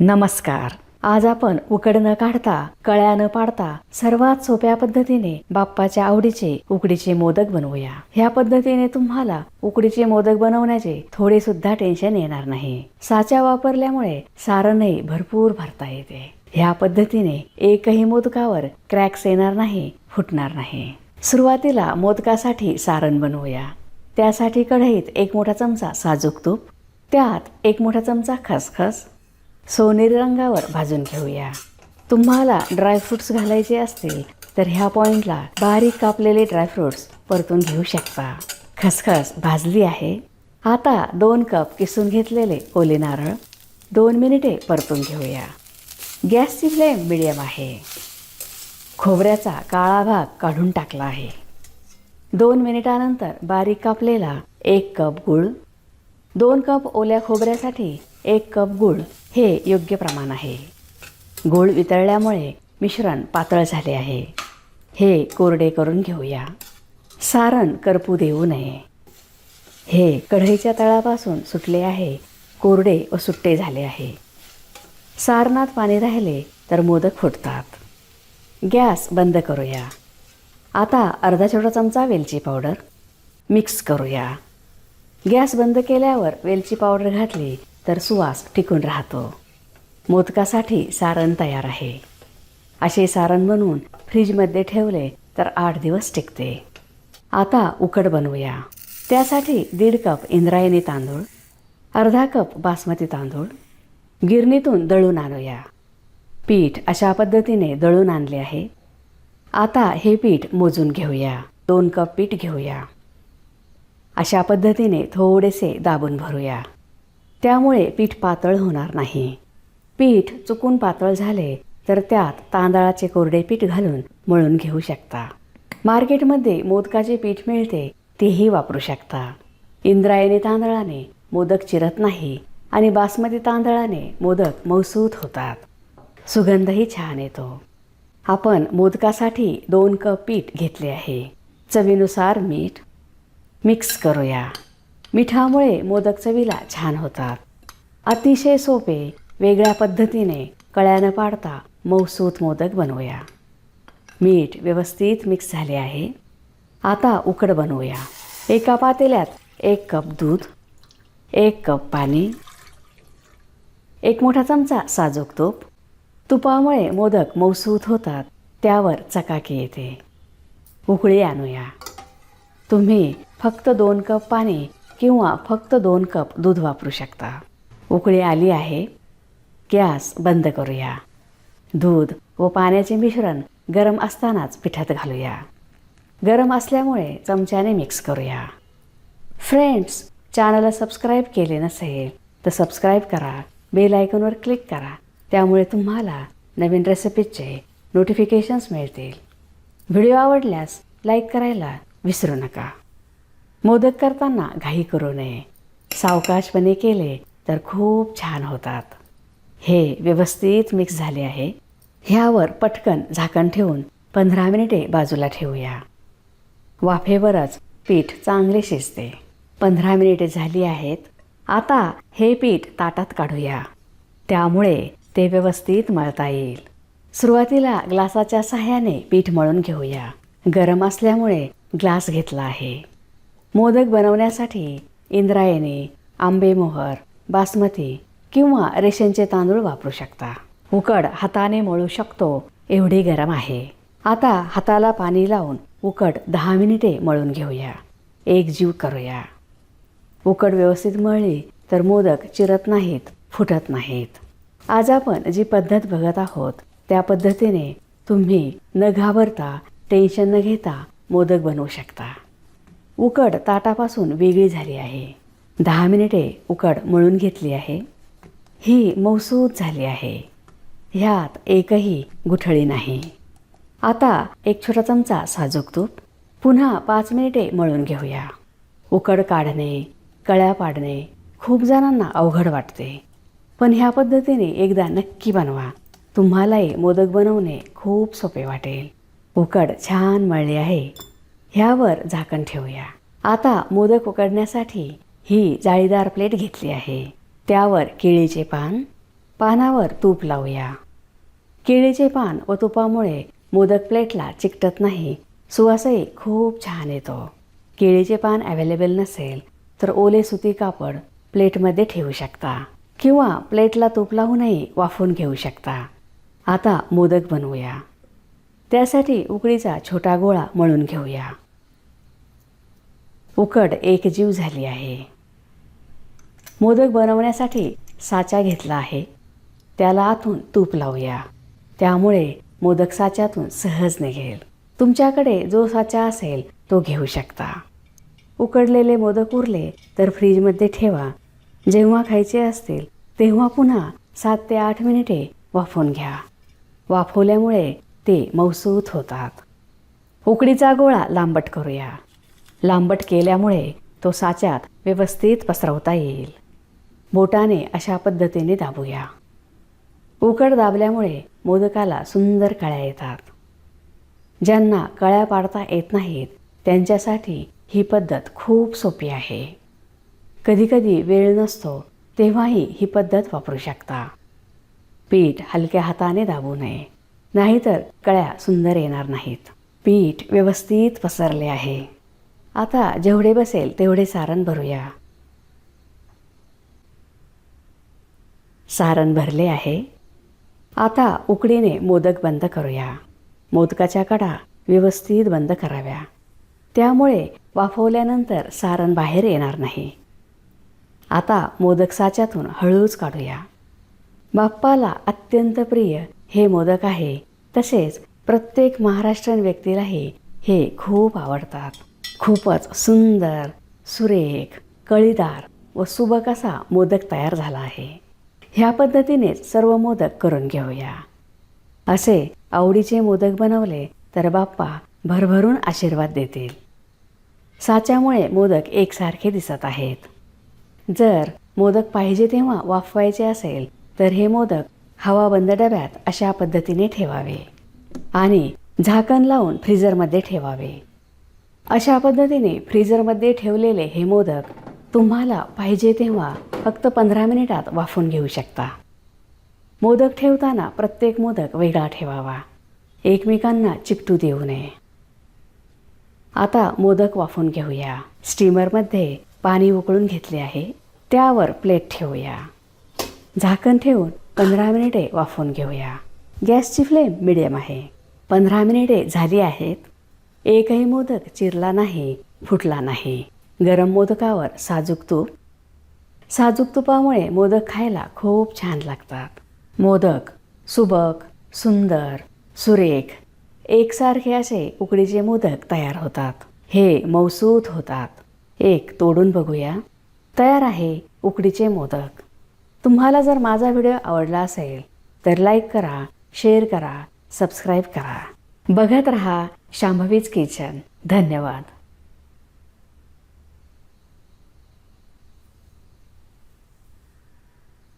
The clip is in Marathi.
नमस्कार. आज आपण उकड न काढता कळ्या न पाडता सर्वात सोप्या पद्धतीने बाप्पाच्या आवडीचे उकडीचे मोदक बनवूया. ह्या पद्धतीने तुम्हाला उकडीचे मोदक बनवण्याचे थोडे सुद्धा टेन्शन येणार नाही. साच्या वापरल्यामुळे सारणही भरपूर भरता येते. ह्या पद्धतीने एकही मोदकावर क्रॅक्स येणार नाही फुटणार नाही. सुरुवातीला मोदकासाठी सारण बनवूया. त्यासाठी कढईत एक मोठा चमचा साजूक तूप त्यात एक मोठा चमचा खसखस सोनेरी रंगावर भाजून घेऊया. तुम्हाला ड्रायफ्रुट्स घालायचे असतील तर ह्या पॉइंटला बारीक कापलेले ड्रायफ्रुट्स परतून घेऊ शकता. खसखस भाजली आहे. आता दोन कप किसून घेतलेले ओले नारळ दोन मिनिटे परतून घेऊया. गॅसची फ्लेम मिडियम आहे. खोबऱ्याचा काळा भाग काढून टाकला आहे. दोन मिनिटानंतर बारीक कापलेला एक कप गूळ दोन कप ओल्या खोबऱ्यासाठी एक कप गूळ हे योग्य प्रमाण आहे. गूळ वितळल्यामुळे मिश्रण पातळ झाले आहे. हे कोरडे करून घेऊया. सारण करपू देऊ नये. हे कढईच्या तळापासून सुटले आहे. कोरडे व सुट्टे झाले आहे. सारणात पाणी राहिले तर मोदक फुटतात गॅस बंद करूया. आता अर्धा छोटा चमचा वेलची पावडर मिक्स करूया. गॅस बंद केल्यावर वेलची पावडर घातली तर सुवास टिकून राहतो. मोदकासाठी सारण तयार आहे. असे सारण बनवून फ्रीजमध्ये ठेवले तर आठ दिवस टिकते. आता उकड बनवूया. त्यासाठी दीड कप इंद्रायणी तांदूळ अर्धा कप बासमती तांदूळ गिरणीतून दळून आणूया. पीठ अशा पद्धतीने दळून आणले आहे. आता हे पीठ मोजून घेऊया. दोन कप पीठ घेऊया. अशा पद्धतीने थोडेसे दाबून भरूया. त्यामुळे पीठ पातळ होणार नाही. पीठ चुकून पातळ झाले तर त्यात तांदळाचे कोरडे पीठ घालून मळून घेऊ शकता. मार्केटमध्ये मोदकाचे पीठ मिळते तेही वापरू शकता. इंद्रायणी तांदळाने मोदक चिरत नाही आणि बासमती तांदळाने मोदक मौसूत होतात. सुगंधही छान येतो. आपण मोदकासाठी दोन कप पीठ घेतले आहे. चवीनुसार मीठ मिक्स करूया. मिठामुळे मोदक चवीला छान होतात. अतिशय सोपे वेगळ्या पद्धतीने कळ्यानं पाडता मऊसूत मोदक बनवूया. मीठ व्यवस्थित मिक्स झाले आहे. आता उकड बनवूया. एका पातेल्यात एक कप दूध एक कप पाणी एक मोठा चमचा साजूक तूप. तुपामुळे मोदक मऊसूत होतात त्यावर चकाकी येते. उकळी आणूया. तुम्ही फक्त दोन कप पाणी किंवा फक्त दोन कप दूध वापरू शकता. उकळी आली आहे. गॅस बंद करूया. दूध व पाण्याचे मिश्रण गरम असतानाच पिठात घालूया. गरम असल्यामुळे चमच्याने मिक्स करूया. फ्रेंड्स चॅनलला सबस्क्राईब केले नसेल तर सबस्क्राईब करा. बेल आयकॉनवर क्लिक करा. त्यामुळे तुम्हाला नवीन रेसिपीजचे नोटिफिकेशन्स मिळतील. व्हिडिओ आवडल्यास लाईक करायला विसरू नका. मोदक करताना घाई करू नये. सावकाशपणे केले तर खूप छान होतात. हे व्यवस्थित मिक्स झाले आहे. ह्यावर पटकन झाकण ठेवून पंधरा मिनिटे बाजूला ठेवूया. वाफेवरच पीठ चांगले शिजते. पंधरा मिनिटे झाली आहेत. आता हे पीठ ताटात काढूया. त्यामुळे ते व्यवस्थित मळता येईल. सुरुवातीला ग्लासाच्या सहाय्याने पीठ मळून घेऊया. गरम असल्यामुळे ग्लास घेतला आहे. मोदक बनवण्यासाठी इंद्रायणी आंबेमोहर बासमती किंवा रेशनचे तांदूळ वापरू शकता. उकड हाताने मळू शकतो एवढी गरम आहे. आता हाताला पाणी लावून उकड दहा मिनिटे मळून घेऊया. एक जीव करूया. उकड व्यवस्थित मळली तर मोदक चिरत नाहीत फुटत नाहीत. आज आपण जी पद्धत बघत आहोत त्या पद्धतीने तुम्ही न घाबरता टेन्शन न घेता मोदक बनवू शकता. उकड ताटापासून वेगळी झाली आहे. दहा मिनिटे उकड मळून घेतली आहे. ही मौसूद झाली आहे. ह्यात एकही गुठळी नाही. आता एक छोटा चमचा साजूक तूप. पुन्हा पाच मिनिटे मळून घेऊया. उकड काढणे कळ्या पाडणे खूप जणांना अवघड वाटते. पण ह्या पद्धतीने एकदा नक्की बनवा. तुम्हालाही मोदक बनवणे खूप सोपे वाटेल. उकड छान मळली आहे. ह्यावर झाकण ठेवूया. आता मोदक उकडण्यासाठी ही जाळीदार प्लेट घेतली आहे. त्यावर केळीचे पान पानावर तूप लावूया. केळीचे पान व तुपामुळे मोदक प्लेटला चिकटत नाही सुवासही खूप छान येतो. केळीचे पान अवेलेबल नसेल तर ओले सुती कापड प्लेटमध्ये ठेवू शकता किंवा प्लेटला तूप लावूनही वाफून घेऊ शकता. आता मोदक बनवूया. त्यासाठी उकडीचा छोटा गोळा मळून घेऊया. उकड एकजीव झाली आहे. मोदक बनवण्यासाठी साचा घेतला आहे. त्याला आतून तूप लावूया. त्यामुळे मोदक साच्यातून सहज निघेल. तुमच्याकडे जो साचा असेल तो घेऊ शकता. उकडलेले मोदक उरले तर फ्रीजमध्ये ठेवा. जेव्हा खायचे असतील तेव्हा पुन्हा सात ते आठ मिनिटे वाफवून घ्या. वाफवल्यामुळे ते मौसूत होतात. उकडीचा गोळा लांबट करूया. लांबट केल्यामुळे तो साच्यात व्यवस्थित पसरवता येईल. बोटाने अशा पद्धतीने दाबूया. उकड दाबल्यामुळे मोदकाला सुंदर कळ्या येतात. ज्यांना कळ्या पाडता येत नाहीत त्यांच्यासाठी ही पद्धत खूप सोपी आहे. कधीकधी वेळ नसतो तेव्हाही ही पद्धत वापरू शकता. पीठ हलक्या हाताने दाबू नये नाहीतर कळ्या सुंदर येणार नाहीत. पीठ व्यवस्थित पसरले आहे. आता जेवढे बसेल तेवढे सारण भरूया. सारण भरले आहे. आता उकडीने मोदक बंद करूया. मोदकाच्या कडा व्यवस्थित बंद कराव्या. त्यामुळे वाफवल्यानंतर सारण बाहेर येणार नाही. आता मोदक साच्यातून हळूच काढूया. बाप्पाला अत्यंत प्रिय हे मोदक आहे तसेच प्रत्येक महाराष्ट्रीयन व्यक्तीलाही हे खूप आवडतात. खूपच सुंदर सुरेख कळीदार व सुबक असा मोदक तयार झाला आहे. ह्या पद्धतीनेच सर्व मोदक करून घेऊया. असे आवडीचे मोदक बनवले तर बाप्पा भरभरून आशीर्वाद देतील. साच्यामुळे मोदक एकसारखे दिसत आहेत. जर मोदक पाहिजे तेव्हा वाफवायचे असेल तर हे मोदक हवाबंद डब्यात अशा पद्धतीने ठेवावे आणि झाकण लावून फ्रीजरमध्ये ठेवावे. अशा पद्धतीने फ्रीजरमध्ये ठेवलेले हे मोदक तुम्हाला पाहिजे तेव्हा फक्त पंधरा मिनिटात वाफून घेऊ शकता. मोदक ठेवताना प्रत्येक मोदक वेगळा ठेवावा. एकमेकांना चिकटू देऊ नये. आता मोदक वाफून घेऊया. स्टीमरमध्ये पाणी उकळून घेतले आहे. त्यावर प्लेट ठेवूया. झाकण ठेवून पंधरा मिनिटे वाफवून घेऊया. गॅसची फ्लेम मिडियम आहे. पंधरा मिनिटे झाली आहेत. एकही मोदक चिरला नाही फुटला नाही. गरम मोदकावर साजूक तूप. साजूक तुपामुळे मोदक खायला खूप छान लागतात. मोदक सुबक सुंदर सुरेख एकसारखे असे उकडीचे मोदक तयार होतात. हे मौसूत होतात. एक तोडून बघूया. तयार आहे उकडीचे मोदक. तुम्हाला जर माझा व्हिडिओ आवडला असेल तर लाईक करा शेअर करा सबस्क्राईब करा. बघत रहा शांभवीज किचन. धन्यवाद.